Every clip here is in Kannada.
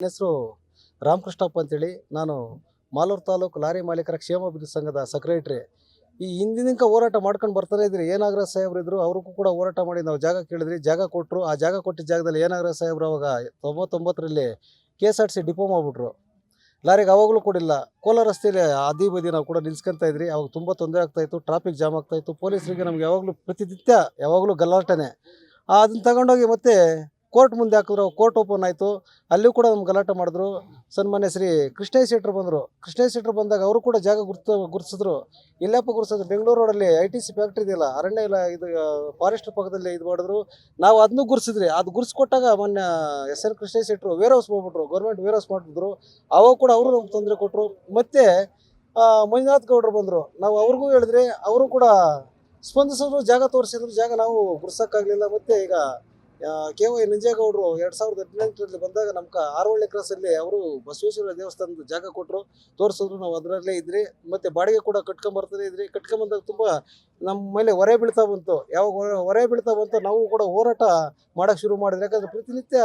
ನನ್ನ ಹೆಸರು ರಾಮಕೃಷ್ಣಪ್ಪ ಅಂತೇಳಿ. ನಾನು ಮಾಲೂರು ತಾಲೂಕು ಲಾರಿ ಮಾಲೀಕರ ಕ್ಷೇಮಾಭಿವೃದ್ಧಿ ಸಂಘದ ಸೆಕ್ರೆಟ್ರಿ. ಈ ಹಿಂದಿನಿಂದ ಹೋರಾಟ ಮಾಡ್ಕೊಂಡು ಬರ್ತಾನೆ ಇದ್ರಿ. ಏನಾಗ್ರ ಸಾಹೇಬ್ರು ಇದ್ರು? ಅವ್ರಿಗೂ ಕೂಡ ಹೋರಾಟ ಮಾಡಿ ನಾವು ಜಾಗ ಕೇಳಿದ್ರಿ. ಜಾಗ ಕೊಟ್ಟರು ಆ ಜಾಗ ಕೊಟ್ಟಿದ್ದ ಜಾಗದಲ್ಲಿ ಏನಾಗ್ರ ಸಾಹೇಬ್ರು? ಅವಾಗ ತೊಂಬತ್ತೊಂಬತ್ತರಲ್ಲಿ K S R C depot ಆಗ್ಬಿಟ್ರು. ಲಾರಿಗೆ ಅವಾಗಲೂ ಕೊಡಿಲ್ಲ ಕೋಲಾರ ರಸ್ತೆಯಲ್ಲಿ ಅದಿ ಬದಿ ನಾವು ಕೂಡ ನಿಲ್ಸ್ಕೊಂತ ಇದ್ರಿ. ಅವಾಗ ತುಂಬ ತೊಂದರೆ ಆಗ್ತಾಯಿತ್ತು ಟ್ರಾಫಿಕ್ ಜಾಮ್ ಆಗ್ತಾಯಿತ್ತು ಪೊಲೀಸರಿಗೆ ನಮ್ಗೆ ಯಾವಾಗಲೂ ಪ್ರತಿನಿತ್ಯ ಯಾವಾಗಲೂ ಗಲ್ಲಾಟನೆ ಅದನ್ನ ತಗೊಂಡೋಗಿ ಮತ್ತೆ ಕೋರ್ಟ್ ಮುಂದೆ ಹಾಕಿದ್ರು, ಕೋರ್ಟ್ ಓಪನ್ ಆಯಿತು. ಅಲ್ಲೂ ಕೂಡ ನಮ್ಗೆ ಗಲಾಟೆ ಮಾಡಿದ್ರು. ಸನ್ಮಾನ್ಯ ಶ್ರೀ ಕೃಷ್ಣಯ್ಯ ಶೆಟ್ರು ಬಂದರು. ಕೃಷ್ಣಯ್ಯ ಶೆಟ್ರು ಬಂದಾಗ ಅವರು ಕೂಡ ಜಾಗ ಗುರುತು, ಗುರ್ಸಿದ್ರು. ಇಲ್ಲಪ್ಪ ಗುರ್ಸಿದ್ರು. ಬೆಂಗಳೂರು ರೋಡಲ್ಲಿ ಐ ಟಿ ಸಿ ಫ್ಯಾಕ್ಟ್ರಿ ಇದೆಯಲ್ಲ, ಅರಣ್ಯ ಇಲ್ಲ ಇದು ಫಾರೆಸ್ಟ್ ಪಕ್ಕದಲ್ಲಿ ಇದು ಮಾಡಿದ್ರು. ನಾವು ಅದನ್ನು ಗುರ್ಸಿದ್ರಿ ಅದು ಗುರ್ಸ್ಕೊಟ್ಟಾಗ ಮೊನ್ನೆ ಎಸ್ ಎನ್ ಕೃಷ್ಣಯ್ಯ ಶೆಟ್ರು ವೇರ್ ಹೌಸ್ ಮಾಡ್ಬಿಟ್ರು. ಗೌರ್ಮೆಂಟ್ ವೇರ್ ಹೌಸ್ ಮಾಡಿಬಿಟ್ರು. ಅವಾಗ ಕೂಡ ಅವರು ನಮ್ಗೆ ತೊಂದರೆ ಕೊಟ್ಟರು ಮತ್ತೆ ಮಂಜುನಾಥ್ ಗೌಡರು ಬಂದರು. ನಾವು ಅವ್ರಿಗೂ ಹೇಳಿದ್ರೆ ಅವರು ಕೂಡ ಸ್ಪಂದಿಸಿದ್ರು, ಜಾಗ ತೋರಿಸಿದ್ರು. ಜಾಗ ನಾವು ಗುರ್ಸೋಕ್ಕಾಗಲಿಲ್ಲ. ಮತ್ತೆ ಈಗ ಕೆ ವೈ ನಂಜೇಗೌಡರು ಎರಡು ಸಾವಿರದ ಹದಿನೆಂಟರಲ್ಲಿ ಬಂದಾಗ ನಮ್ಮ ಕ ಆರೋಳ್ಳಿ ಕ್ರಾಸಲ್ಲಿ ಅವರು ಬಸವೇಶ್ವರ ದೇವಸ್ಥಾನದ ಜಾಗ ಕೊಟ್ಟರು ತೋರಿಸಿದ್ರು ನಾವು ಅದರಲ್ಲೇ ಇದ್ರಿ. ಮತ್ತು ಬಾಡಿಗೆ ಕೂಡ ಕಟ್ಕೊಂಬರ್ತಾನೆ ಇದ್ರಿ. ಕಟ್ಕೊಂಬಂದಾಗ ತುಂಬ ನಮ್ಮ ಮೇಲೆ ಹೊರೆ ಬೀಳ್ತಾ ಬಂತು. ಯಾವಾಗ ಹೊರೆ- ಬೀಳ್ತಾ ಬಂತು ನಾವು ಕೂಡ ಹೋರಾಟ ಮಾಡೋಕ್ಕೆ ಶುರು ಮಾಡಿದ್ರಿ. ಯಾಕಂದರೆ ಪ್ರತಿನಿತ್ಯ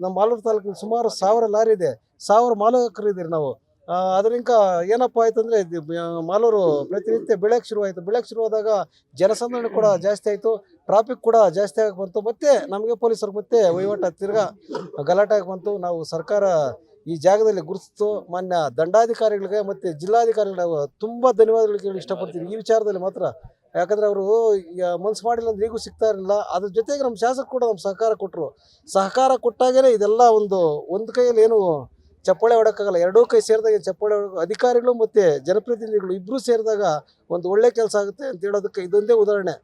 ನಮ್ಮ ಮಾಲೂರು ತಾಲೂಕಿನ ಸುಮಾರು ಸಾವಿರ ಲಾರಿ ಇದೆ. ಸಾವಿರ ಮಾಲಕರು ಇದ್ದೀರಿ ನಾವು. ಅದರಿಂದ ಏನಪ್ಪ ಆಯ್ತಂದ್ರೆ ಮಾಲೂರು ಪ್ರತಿನಿತ್ಯ ಬೆಳೆಯಕ್ಕೆ ಶುರುವಾಯಿತು ಬೆಳೆಯಕ್ಕೆ ಶುರುವಾದಾಗ ಜನಸಂದಣಿ ಕೂಡ ಜಾಸ್ತಿ ಆಯಿತು. ಟ್ರಾಫಿಕ್ ಕೂಡ ಜಾಸ್ತಿ ಆಗಕ್ಕೆ ಬಂತು. ಮತ್ತೆ ನಮಗೆ ಪೊಲೀಸರು ಮತ್ತೆ ವಹಿವಾಟ ತಿರ್ಗಾ ಗಲಾಟೆ ಆಗಿ ಬಂತು. ನಾವು ಸರ್ಕಾರ ಈ ಜಾಗದಲ್ಲಿ ಗುರುತಿಸ್ತು. ಮಾನ್ಯ ದಂಡಾಧಿಕಾರಿಗಳಿಗೆ ಮತ್ತು ಜಿಲ್ಲಾಧಿಕಾರಿಗಳ ತುಂಬ ಧನ್ಯವಾದಗಳು ಕೇಳಿ ಇಷ್ಟಪಡ್ತೀವಿ ಈ ವಿಚಾರದಲ್ಲಿ ಮಾತ್ರ. ಯಾಕಂದರೆ ಅವರು ಮನ್ಸು ಮಾಡಿಲ್ಲ ಅಂದ್ರೆ ಈಗೂ ಸಿಗ್ತಾ ಇರಲಿಲ್ಲ. ಅದ್ರ ಜೊತೆಗೆ ನಮ್ಮ ಶಾಸಕ ಕೂಡ ನಮ್ಮ ಸಹಕಾರ ಕೊಟ್ಟರು ಸಹಕಾರ ಕೊಟ್ಟಾಗೇ ಇದೆಲ್ಲ ಒಂದು ಒಂದು ಕೈಯಲ್ಲಿ ಏನು ಚಪ್ಪಾಳೆ ಹೊಡೋಕ್ಕಾಗಲ್ಲ. ಎರಡೂ ಕೈ ಸೇರಿದಾಗ ಚಪ್ಪಾಳೆ ಹೊಡೋ ಅಧಿಕಾರಿಗಳು ಮತ್ತು ಜನಪ್ರತಿನಿಧಿಗಳು ಇಬ್ಬರೂ ಸೇರಿದಾಗ ಒಂದು ಒಳ್ಳೆ ಕೆಲಸ ಆಗುತ್ತೆ ಅಂತ ಹೇಳೋದಕ್ಕೆ ಇದೊಂದೇ ಉದಾಹರಣೆ.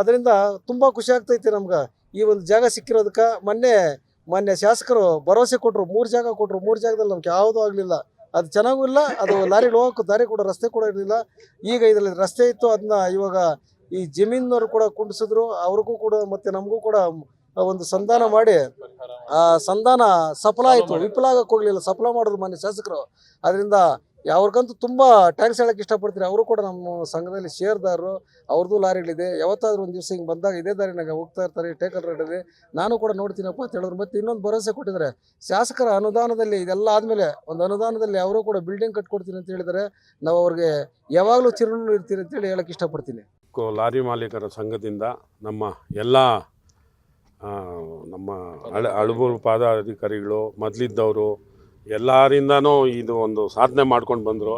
ಅದರಿಂದ ತುಂಬ ಖುಷಿ ಆಗ್ತೈತೆ ನಮ್ಗೆ. ಈ ಒಂದು ಜಾಗ ಸಿಕ್ಕಿರೋದಕ್ಕೆ ಮೊನ್ನೆ ಮೊನ್ನೆ ಶಾಸಕರು ಭರವಸೆ ಕೊಟ್ಟರು ಮೂರು ಜಾಗ ಕೊಟ್ಟರು ಮೂರು ಜಾಗದಲ್ಲಿ ನಮ್ಗೆ ಯಾವುದೂ ಆಗಲಿಲ್ಲ. ಅದು ಚೆನ್ನಾಗೂ ಇಲ್ಲ, ಅದು ಲಾರಿ ಹೋಗೋಕ್ಕೂ ದಾರಿ ಕೂಡ ರಸ್ತೆ ಕೂಡ ಇರಲಿಲ್ಲ. ಈಗ ಇದರಲ್ಲಿ ರಸ್ತೆ ಇತ್ತು, ಅದನ್ನ ಇವಾಗ ಈ ಜಮೀನವರು ಕೂಡ ಕುಂಡಿಸಿದ್ರು. ಅವ್ರಿಗೂ ಕೂಡ ಮತ್ತು ನಮಗೂ ಕೂಡ ಒಂದು ಸಂಧಾನ ಮಾಡಿ ಆ ಸಂಧಾನ ಸಫಲ ಆಯಿತು. ವಿಫಲ ಆಗಕ್ಕೆ ಹೋಗಲಿಲ್ಲ ಸಫಲ ಮಾಡಿದ್ರು ಮಾನ್ಯ ಶಾಸಕರು. ಅದರಿಂದ ಅವ್ರಿಗಂತೂ ತುಂಬ ಟ್ಯಾಂಕ್ಸ್ ಹೇಳಕ್ಕೆ ಇಷ್ಟಪಡ್ತೀರಿ ಅವರು ಕೂಡ ನಮ್ಮ ಸಂಘದಲ್ಲಿ ಶೇರ್ದಾರರು ಅವ್ರದ್ದು ಲಾರಿಗಳಿದೆ. ಯಾವತ್ತಾದ್ರೂ ಒಂದು ದಿವಸ ಹಿಂಗೆ ಬಂದಾಗ ಇದೇ ದಾರಿನಾಗ ಹೋಗ್ತಾ ಇರ್ತಾರೆ. ಟೇಕಲ್ ರೋಡಲ್ಲಿ ನಾನು ಕೂಡ ನೋಡ್ತೀನಪ್ಪ ಅಂತ ಹೇಳಿದ್ರು ಮತ್ತೆ ಇನ್ನೊಂದು ಭರವಸೆ ಕೊಟ್ಟಿದ್ದಾರೆ. ಶಾಸಕರ ಅನುದಾನದಲ್ಲಿ ಇದೆಲ್ಲ ಆದಮೇಲೆ ಒಂದು ಅನುದಾನದಲ್ಲಿ ಅವರು ಕೂಡ ಬಿಲ್ಡಿಂಗ್ ಕಟ್ಕೊಡ್ತೀನಿ ಅಂತ ಹೇಳಿದರೆ ನಾವು ಅವ್ರಿಗೆ ಯಾವಾಗಲೂ ಚಿರುಣು ಇರ್ತೀರಿ ಅಂತೇಳಿ ಹೇಳಕ್ಕೆ ಇಷ್ಟಪಡ್ತೀನಿ. ಲಾರಿ ಮಾಲೀಕರ ಸಂಘದಿಂದ ನಮ್ಮ ಎಲ್ಲ ನಮ್ಮ ಅಳ ಅಳುಬೂರು ಪಾದಾಧಿಕಾರಿಗಳು ಮೊದಲಿದ್ದವರು ಎಲ್ಲರಿಂದನೂ ಇದು ಒಂದು ಸಾಧನೆ ಮಾಡ್ಕೊಂಡು ಬಂದರು.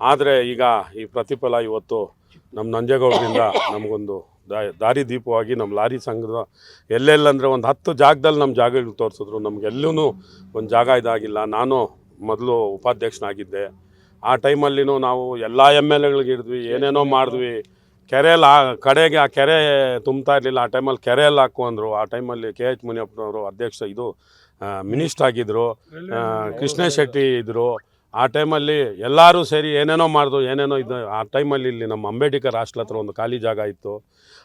ಆದರೆ ಈಗ ಈ ಪ್ರತಿಫಲ ಇವತ್ತು ನಮ್ಮ ನಂಜೇಗೌಡರಿಂದ ನಮಗೊಂದು ದಾರಿ ದೀಪವಾಗಿ ನಮ್ಮ ಲಾರಿ ಸಂಘದ ಎಲ್ಲೆಲ್ಲಂದರೆ ಒಂದು ಹತ್ತು ಜಾಗದಲ್ಲಿ ನಮ್ಮ ಜಾಗಗಳು ತೋರಿಸಿದ್ರು. ನಮಗೆಲ್ಲೂ ಒಂದು ಜಾಗ ಇದಾಗಿಲ್ಲ. ನಾನು ಮೊದಲು ಉಪಾಧ್ಯಕ್ಷನಾಗಿದ್ದೆ. ಆ ಟೈಮಲ್ಲಿನೂ ನಾವು ಎಲ್ಲ ಎಂ ಎಲ್ ಎಗಳಿಗೆ ಹಿಡಿದ್ವಿ ಏನೇನೋ ಮಾಡಿದ್ವಿ. ಕೆರೆಯಲ್ಲಿ ಆ ಕಡೆಗೆ ಆ ಕೆರೆ ತುಂಬ್ತಾ ಇರಲಿಲ್ಲ. ಆ ಟೈಮಲ್ಲಿ ಕೆರೆಯಲ್ಲಿ ಹಾಕು ಅಂದರು ಆ ಟೈಮಲ್ಲಿ ಕೆ ಎಚ್ ಮುನಿಯಪ್ಪನವರು ಅಧ್ಯಕ್ಷ ಇದು ಮಿನಿಸ್ಟ್ ಆಗಿದ್ದರು ಕೃಷ್ಣ ಶೆಟ್ಟಿ ಇದ್ದರು ಆ ಟೈಮಲ್ಲಿ ಎಲ್ಲರೂ ಸೇರಿ ಏನೇನೋ ಮಾಡಿದ್ರು ಏನೇನೋ ಇದು, ಆ ಟೈಮಲ್ಲಿ ಇಲ್ಲಿ ನಮ್ಮ ಅಂಬೇಡ್ಕರ್ ಹಾಸ್ಟೆಲ್ ಹತ್ರ ಒಂದು ಖಾಲಿ ಜಾಗ ಇತ್ತು.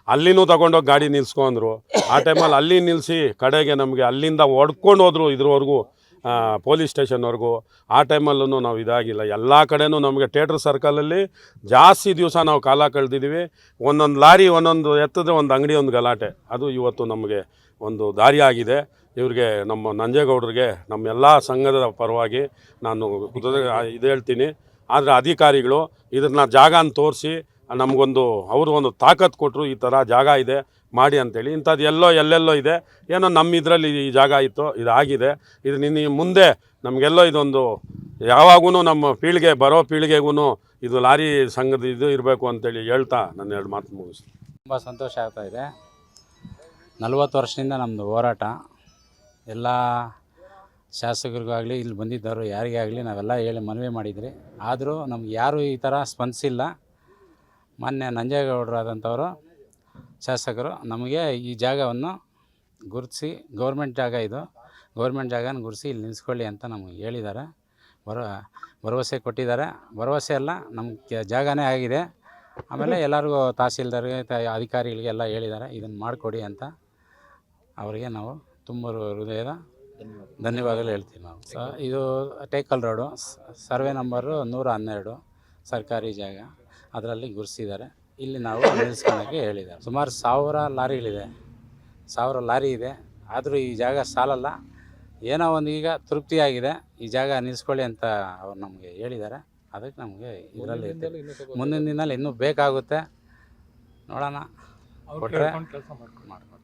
ಅಲ್ಲಿನೂ ತಗೊಂಡೋಗಿ ಗಾಡಿ ನಿಲ್ಸ್ಕೊಂಡ್ರು. ಆ ಟೈಮಲ್ಲಿ ಅಲ್ಲಿ ನಿಲ್ಲಿಸಿ ಕಡೆಗೆ ನಮಗೆ ಅಲ್ಲಿಂದ ಹೊಡ್ಕೊಂಡು ಹೋದರು ಇದ್ರವರೆಗೂ. ಪೊಲೀಸ್ ಸ್ಟೇಷನ್ವರೆಗೂ ಆ ಟೈಮಲ್ಲೂ ನಾವು ಇದಾಗಿಲ್ಲ. ಎಲ್ಲ ಕಡೆನೂ ನಮಗೆ ಥಿಯೇಟ್ರ್ ಸರ್ಕಲಲ್ಲಿ ಜಾಸ್ತಿ ದಿವಸ ನಾವು ಕಾಲ ಕಳೆದಿದ್ದೀವಿ ಒಂದೊಂದು ಲಾರಿ, ಒಂದೊಂದು ಎತ್ತದ ಒಂದು ಅಂಗಡಿ, ಒಂದು ಗಲಾಟೆ. ಅದು ಇವತ್ತು ನಮಗೆ ಒಂದು ದಾರಿ ಆಗಿದೆ. ಇವ್ರಿಗೆ ನಮ್ಮ ನಂಜೇಗೌಡರಿಗೆ, ನಮ್ಮ ಎಲ್ಲ ಸಂಘದ ಪರವಾಗಿ ನಾನು ಇದು ಹೇಳ್ತೀನಿ. ಆದರೆ ಅಧಿಕಾರಿಗಳು ಇದನ್ನ ಜಾಗನ ತೋರಿಸಿ ನಮಗೊಂದು, ಅವರು ಒಂದು ತಾಕತ್ತು ಕೊಟ್ಟರು ಈ ಥರ ಜಾಗ ಇದೆ, ಮಾಡಿ ಅಂತೇಳಿ. ಇಂಥದ್ದು ಎಲ್ಲೋ, ಎಲ್ಲೆಲ್ಲೋ ಇದೆ. ಏನೋ ನಮ್ಮ ಇದರಲ್ಲಿ ಈ ಜಾಗ ಇತ್ತು, ಇದಾಗಿದೆ. ಇದು ನಿನ್ನ ಮುಂದೆ ನಮಗೆಲ್ಲೋ ಇದೊಂದು ಯಾವಾಗೂ ನಮ್ಮ ಪೀಳಿಗೆ, ಬರೋ ಪೀಳಿಗೆಗೂ ಇದು ಲಾರಿ ಸಂಘದ ಇದು ಇರಬೇಕು ಅಂತೇಳಿ ಹೇಳ್ತಾ ನನ್ನ ಎರಡು ಮಾತು ಮುಗಿಸ್ತೀನಿ. ತುಂಬ ಸಂತೋಷ ಆಗ್ತಾ ಇದೆ. ನಲ್ವತ್ತು ವರ್ಷದಿಂದ ನಮ್ಮದು ಹೋರಾಟ. ಎಲ್ಲ ಶಾಸಕರಿಗಾಗಲಿ, ಇಲ್ಲಿ ಬಂದಿದ್ದವರು ಯಾರಿಗೇ ಆಗಲಿ ನಾವೆಲ್ಲ ಹೇಳಿ ಮನವಿ ಮಾಡಿದ್ರಿ. ಆದರೂ ನಮ್ಗೆ ಯಾರೂ ಈ ಥರ ಸ್ಪಂದಿಸಿಲ್ಲ. ಮೊನ್ನೆ ನಂಜೇಗೌಡರಾದಂಥವರು ಶಾಸಕರು, ನಮಗೆ ಈ ಜಾಗವನ್ನು ಗುರುತಿಸಿ, ಗೌರ್ಮೆಂಟ್ ಜಾಗ ಇದು. ಗೌರ್ಮೆಂಟ್ ಜಾಗನ ಗುರುತಿಸಿ ಇಲ್ಲಿ ನಿಲ್ಲಿಸ್ಕೊಳ್ಳಿ ಅಂತ ನಮಗೆ ಹೇಳಿದ್ದಾರೆ. ಬರ ಭರವಸೆ ಕೊಟ್ಟಿದ್ದಾರೆ. ಭರವಸೆ ಅಲ್ಲ, ನಮ್ಗೆ ಜಾಗನೇ ಆಗಿದೆ. ಆಮೇಲೆ ಎಲ್ಲರಿಗೂ ತಹಸೀಲ್ದಾರ್ಗೆ ಅಧಿಕಾರಿಗಳಿಗೆ ಎಲ್ಲ ಹೇಳಿದ್ದಾರೆ, ಇದನ್ನು ಮಾಡಿಕೊಡಿ ಅಂತ ಅವರಿಗೆ ನಾವು ತುಂಬ ಹೃದಯದ ಧನ್ಯವಾದಗಳು ಹೇಳ್ತೀವಿ ನಾವು. ಸ, ಇದು ಟೇಕಲ್ ರೋಡು ಸರ್ವೆ ನಂಬರು ನೂರ ಹನ್ನೆರಡು, ಸರ್ಕಾರಿ ಜಾಗ. ಅದರಲ್ಲಿ ಗುರಿಸಿದ್ದಾರೆ. ಇಲ್ಲಿ ನಾವು ನಿಲ್ಲಿಸ್ಕೊಳ್ಳೋಕ್ಕೆ ಹೇಳಿದ್ದಾರೆ. ಸುಮಾರು ಸಾವಿರ ಲಾರಿಗಳಿದೆ. ಸಾವಿರ ಲಾರಿ ಇದೆ. ಆದರೂ ಈ ಜಾಗ ಸಾಲಲ್ಲ. ಏನೋ ಒಂದು ಈಗ ತೃಪ್ತಿಯಾಗಿದೆ. ಈ ಜಾಗ ನಿಲ್ಲಿಸ್ಕೊಳ್ಳಿ ಅಂತ ಅವ್ರು ನಮಗೆ ಹೇಳಿದ್ದಾರೆ. ಅದಕ್ಕೆ ನಮಗೆ ಇದರಲ್ಲಿ ಮುಂದಿನ ದಿನದಲ್ಲಿ ಇನ್ನೂ ಬೇಕಾಗುತ್ತೆ. ನೋಡೋಣ. ಕೊಟ್ಟರೆ ಮಾಡ್ಕೊಂಡು